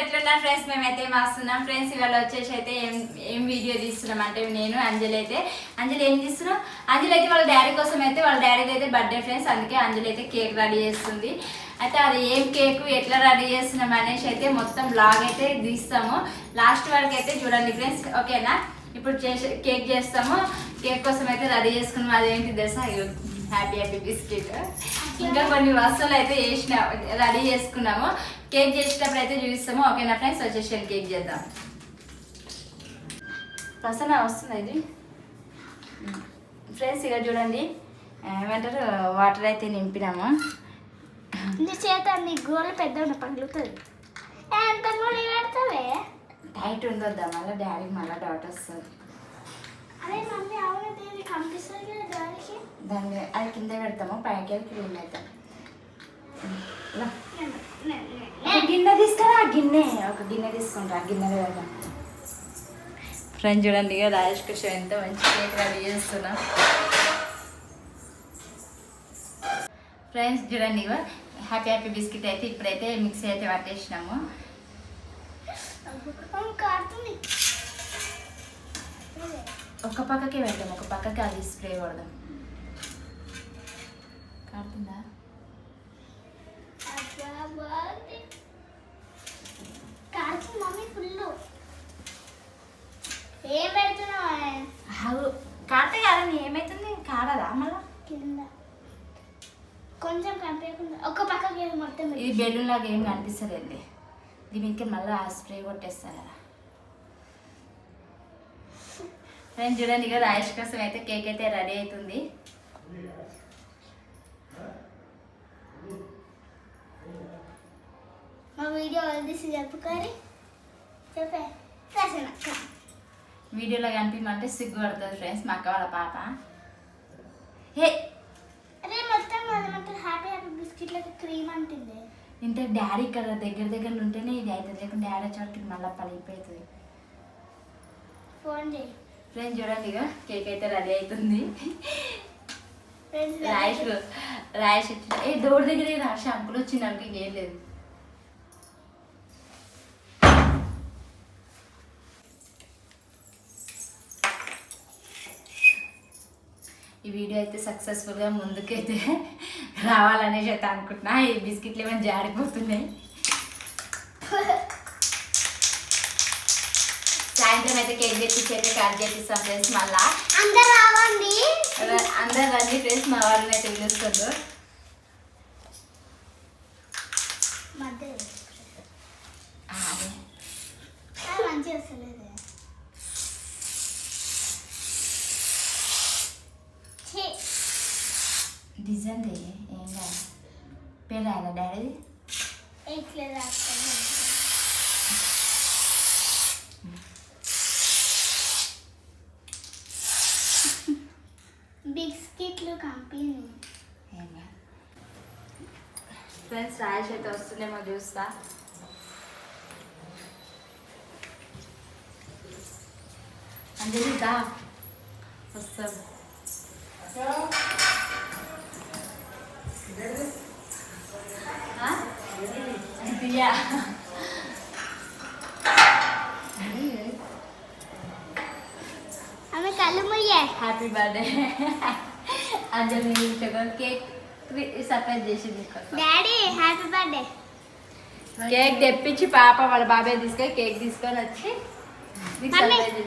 ఎట్లున్నారు ఫ్రెండ్స్ మేమైతే మాస్తున్నాం. ఫ్రెండ్స్ ఇవాళ వచ్చేసి అయితే ఏం ఏం వీడియో తీస్తున్నాం అంటే నేను అంజలి అయితే. అంజలి ఏం తీస్తున్నాం అంజలి అయితే వాళ్ళ డాడీ కోసం అయితే వాళ్ళ డాడీది అయితే బర్త్డే ఫ్రెండ్స్ అందుకే అంజలి అయితే కేక్ రెడీ చేస్తుంది. అయితే అది ఏం కేక్ ఎట్లా రెడీ చేస్తున్నాం అనేసి అయితే మొత్తం బ్లాగ్ అయితే తీస్తాము. లాస్ట్ వరకు అయితే చూడండి ఫ్రెండ్స్ ఓకేనా ఇప్పుడు చేసే కేక్ చేస్తాము. కేక్ కోసం అయితే రెడీ చేసుకున్నాం. అదేంటి తెలుసా హ్యాపీ హ్యాపీ బిస్కెట్ ఇంకా కొన్ని వస్తువులు అయితే చేసిన రెడీ చేసుకున్నాము. కేక్ చేసేటప్పుడు అయితే చూపిస్తాము. ఓకేనా ఫ్రెండ్స్? వచ్చేసి కేక్ చేద్దాం. ప్రసన్న వస్తుంది ఇది? ఫ్రెండ్స్ ఇక చూడండి. ఏమంటారు? వాటర్ అయితే నింపినాము. నీ చేత నీ గోలు పెద్ద పగులుతుంది. ఎంత పెడతావే? టైట్ ఉండొద్దా? మళ్ళీ డాడీకి మళ్ళీ డౌట్ వస్తుంది. అదే మమ్మీ అవును దీన్ని కదా అది కింద పెడతాము పైకి వెళ్ళి క్లీన్ అవుతాం గిన్నె తీసుకురా ఆ గిన్నె ఒక గిన్నె తీసుకుంటా ఆ గిన్నె పెడదాం ఫ్రెండ్ చూడండి ఇక రాజేష్ కృష్ణ ఎంత మంచి కేక్ రెడీ చేస్తున్నాం. ఫ్రెండ్స్ చూడండి ఇగో హ్యాపీ హ్యాపీ బిస్కెట్ అయితే ఇప్పుడైతే మిక్సీ అయితే పట్టేసినాము. కాడుతుంది ఒక పక్కకే పెడతాం ఒక పక్కకి అది స్ప్రే కొడదాం. కాడుతుందా ఏం పెడుతున్నావు కాడితే కదా ఏమవుతుంది కాడదా మళ్ళా? కింద కొంచెం కనిపించకుండా ఒక పక్కకి మొత్తం పెట్టు. ఇది బెలూన్ లాగా ఏం కనిపిస్తలేదు దీని ఇంకా మళ్ళీ ఆ స్ప్రే కొట్టేస్తారు? కదా ఫ్రెండ్స్ చూడండి ఇక రాయేష్ కోసం అయితే కేక్ అయితే రెడీ అవుతుంది. మా వీడియో తీసి చెప్పుకొని చెప్పే ప్రసన్న అక్క. వీడియోలో కనిపించమంటే సిగ్గు పడుతుంది ఫ్రెండ్స్ మా అక్క వాళ్ళ పాప. హే! మొత్తం అదేమంటారు హ్యాపీ హ్యాపీ బిస్కెట్లకి క్రీమ్ అంటుంది. ఇంత డాడీ ఇక్కడ దగ్గర దగ్గర ఉంటేనే ఇది అవుతుంది. లేకుంటే డాడీ వచ్చేవాడికి మళ్ళీ పలిగిపోతుంది ఫోన్ చేయి. ఫ్రెండ్స్ చూడండి ఇక కేక్ అయితే రెడీ అవుతుంది రాయేష్ రాయేష్ వచ్చింది ఏ డోర్ దగ్గర రాష అంకుల్ వచ్చింది అనుకో ఇంకేం లేదు. ఈ వీడియో అయితే సక్సెస్ఫుల్గా ముందుకైతే రావాలనేసి అయితే అనుకుంటున్నా. ఈ బిస్కెట్లు ఏమైనా జారిపోతున్నాయి. సాయంత్రం అయితే కేక్ తెప్పించి అయితే కట్ చేపిస్తాం ఫ్రెండ్స్ మళ్ళా అందరు రావండి అందరు రండి ఫ్రెండ్స్ మా వాళ్ళని అయితే పిలుస్తుండ్రు మధ్య ఆ, అదే. మంచిగా వస్తలేదు ఛీ, డిజైన్ ది ఏం కాదు పేరు రాయదా డాడీ ఇట్లా రాస్తాను బిస్కెట్లు కంపెనీ ఏం కాదు ఫ్రెండ్స్ రాయేష్ అయితే వస్తుందేమో చూస్తా అంజలి దా వస్తాడు ఆ? దియా ఆమె కళ్ళు ముయ్యే happy birthday Anjali sugar cake surprise చేసి తీసుకొస్తా డాడీ హ్యాపీ బర్త్డే కేక్ తెప్పించి పాప వాళ్ళ బాబాయ్ తీసుకొని కేక్ తీసుకొని వచ్చి చేసి-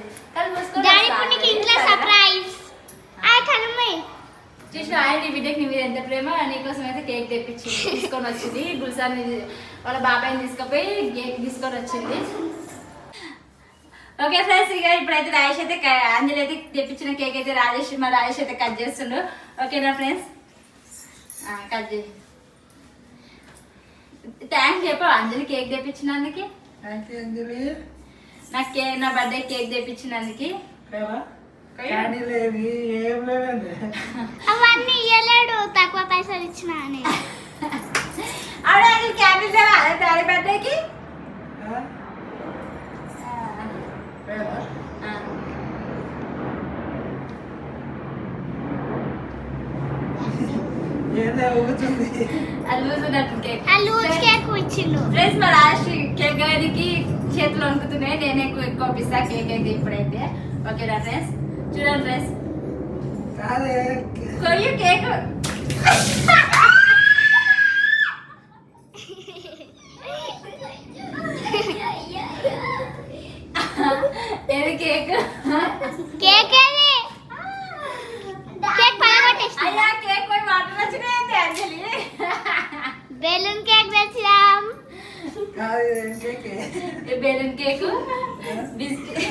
చూసిన ఆయన నీ బిడ్డకి నీ మీద ఎంత ప్రేమ? నీకోసం అయితే కేక్ తెప్పించి తీసుకొని వచ్చింది. గుల్సాన్ని వాళ్ళ బాబాయ్ని తీసుకుపోయి కేక్ తీసుకొని వచ్చింది. ఓకే ఫ్రెండ్స్ ఇక ఇప్పుడైతే రాజేష్ అయితే అంజలి అయితే తెప్పించిన కేక్ అయితే రాజేష్ మా రాజేష్ అయితే కట్ చేస్తుండు. ఓకేనా ఫ్రెండ్స్? కట్ చేయి. థ్యాంక్స్ చెప్పు. Anjali cake తెప్పించినందుకు. Thank you Anjali. నాకు కే నా బర్త్డే కేక్ తెప్పించినందుకు. అవన్నీ ఇయ్యలేడు తక్కువ పైసలు ఇచ్చిన అని. అంజలి క్యాబ్ ఇస్తావా డాడీ బర్త్డేకి ఆ? కదా ఏదో ఊగుతుంది అది లూజ్ ఉన్నట్టు కేక్ ఆ లూజ్ కేక్ ఇచ్చిండు ఫ్రెండ్స్ మా లాస్ట్ కేక్ అనేది అంజలికి చేతులు వణుకుతున్నాయి నేనే కోపిస్తా కేక్ అయితే ఇప్పుడైతే ఓకేనా ఫ్రెండ్స్ చూడండి ఫ్రెండ్స్ కాదే కొయ్యి కేక్ ఏది కేక్ కేక్ ఏది కేక్ పగలగొట్టేసి అయ్యా కేక్ పోయి వాటర్ వచ్చినాయండి అంజలి బెలూన్ కేక్ తెచ్చినాం కాదే కేక్ ఈ balloon cake? Biscuit.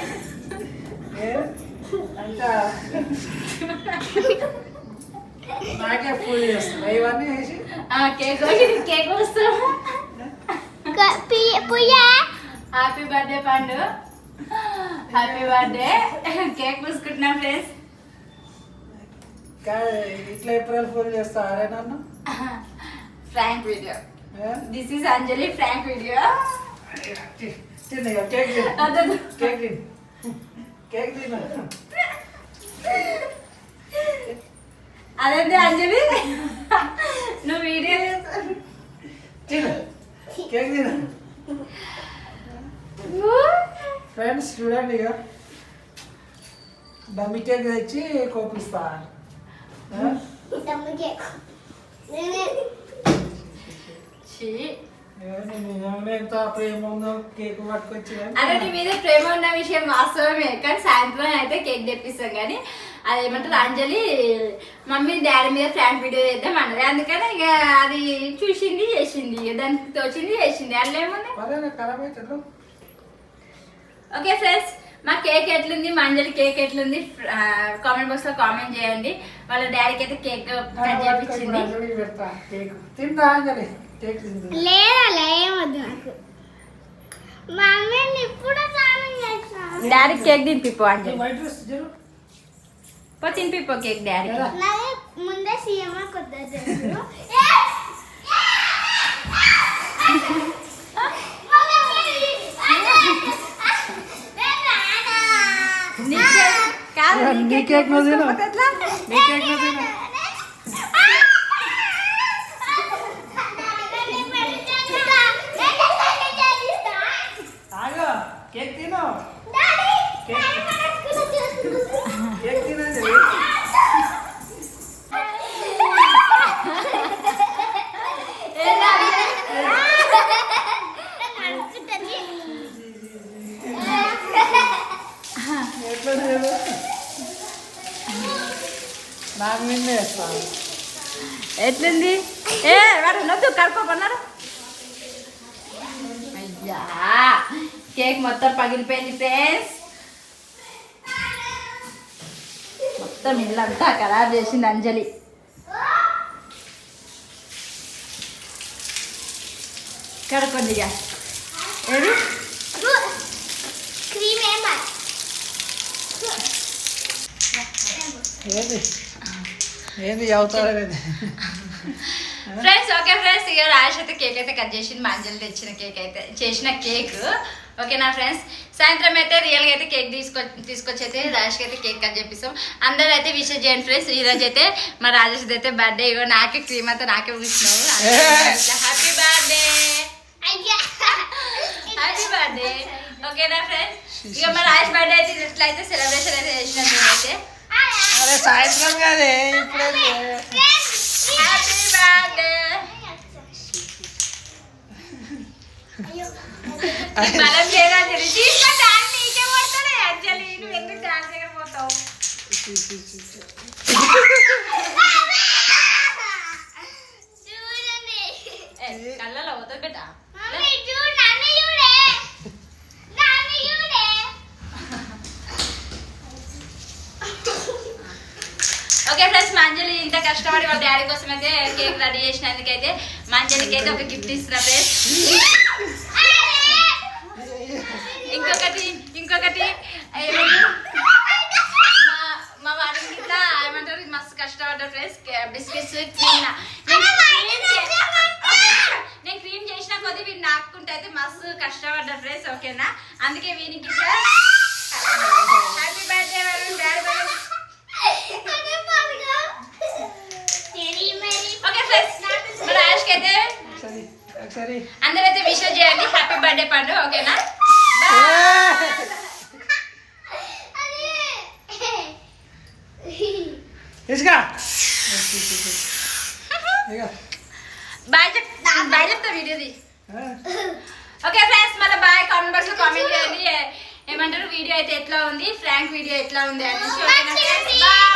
Cake. Cake వస్తాం హ్యాపీ బర్త్డే పండు. హ్యాపీ బర్త్డే కేక్ పూసుకుంటున్నాం ఫ్రెండ్స్ ఇట్లా ఏప్రిల్ పూజ చేస్తా అరే నన్ను prank video? This is Anjali prank video అదే అంజలి? నువ్వు వీడియో తిను కేక్ తిను ఫ్రెండ్స్ చూడండి ఇక. డమ్మి కేక్ తెచ్చి కోపిస్తా. ఉందో కేక్. అదే నీ మీద ప్రేమ ఉన్న విషయం వాస్తవమే కానీ సాయంత్రం అయితే కేక్ తెప్పిస్తాం కానీ అదేమంటారు అంజలి మమ్మీ డాడీ మీద ఫ్రాంక్ వీడియో చేద్దాం అన్నది. అందుకని ఇక అది చూసింది చేసింది దానికి తోచింది చేసింది. అట్లా ఏముంది? ఓకే ఫ్రెండ్స్ మా కేక్ ఎట్లుంది? మా అంజలి కేక్ ఎట్లుంది? కామెంట్ బాక్స్లో కామెంట్ చేయండి. వాళ్ళ డాడీకి అయితే కేక్ కట్ చేపించింది అంజలి పెడతా. కేక్. అంజలి? లేదా ఏమొద్దు నాకు. డాడీ కేక్ తినిపిపో అంజలి. పో తినిపిపో కేక్ డాడీ ముందే సీఎం కొద్ది తెలుసు కాదు నీ నీ కేక్ కేక్ నువ్వు తిను. పూసుకోకపోతే ఎట్లా? నీ కేక్ నువ్వు తిను. ఆగు కేక్ తిను కేక్ తిను అంజలి ఎట్లా లేదు నాకు నిన్నే వేస్తాను ఎట్లుంది ఏ వాడు నొద్దు కడుక్కోకున్నారు అయ్యా కేక్ మొత్తం పగిలిపోయింది ఫ్రెండ్స్ మొత్తం ఇల్లంతా ఖరాబ్ చేసింది అంజలి కడుక్కోండి ఇక ఏది క్రీమ్ ఏమా ఏంది ఏంది ఫ్రెండ్స్ ఓకే ఫ్రెండ్స్ ఇక రాజేష్ అయితే కేక్ అయితే కట్ చేసింది మా అంజలి తెచ్చిన కేక్ అయితే చేసిన కేక్ ఓకేనా ఫ్రెండ్స్ సాయంత్రం అయితే రియల్గా అయితే కేక్ తీసుకొ తీసుకొచ్చి అయితే రాజేష్కి అయితే కేక్ కట్ చేపిస్తాం. అందరూ అయితే విషయం చేయండి ఫ్రెండ్స్ ఈరోజు అయితే మా రాజేష్ అయితే బర్త్డే ఇగో నాకే క్రీమ్ అంతా నాకే పూసినావు హ్యాపీ బర్త్డే హ్యాపీ బర్త్డే ఓకేనా ఫ్రెండ్స్ ఇక మా రాజేష్ బర్త్డే అయితే ఇట్లయితే సెలబ్రేషన్ అయితే చేసినాం మేమైతే. అరే సాయంత్రం కాదే బర్త్డే బలం లేదా అంజలి తీసుకో డాన్స్ నీకే పడుతుంది నువ్వు ఎందుకు డాన్స్ ఏ, కళ్ళలో అవుతుంది బిడ్డ మమ్మీ చూడు నన్ను చూడే నన్ను చూడే ఓకే ఫ్రెండ్స్ మా అంజలి ఇంత కష్టపడి వాళ్ళ డాడీ కోసం అయితే కేక్ రెడీ చేసినందుకైతే మా అంజలికి అయితే ఒక గిఫ్ట్ ఇస్తున్నా ఇంకొకటి ఇంకొకటి? మా వాడికి ఇట్లా ఏమంటారు? మస్తు కష్టపడ్డ ఫ్రెండ్స్. బిస్కెట్స్ క్రీమ్ నేను క్రీమ్ నేను క్రీమ్ చేసిన కొద్దీ వీడు నాకుంటే అయితే మస్తు కష్టపడ్డ ఫ్రెండ్స్ ఓకేనా? అందుకే వీనికి ఇట్లా happy birthday Varun daddy Varun okay friends మరి ఆయుష్కి అయితే సరే ఒకసారి అందరైతే విషయం చేయండి. హ్యాపీ బర్త్డే పండు ఓకేనా ఇక బాయ్ చెప్ బాయ్ చెప్తా వీడియోది? ఓకే ఫ్రెండ్స్ మళ్ళీ బాయ్ కామెంట్ బాక్స్లో కామెంట్ చేయండి. ఏమంటారు? వీడియో అయితే ఎట్లా ఉంది? ఫ్రాంక్ వీడియో ఎట్లా ఉంది? అనేసి బాయ్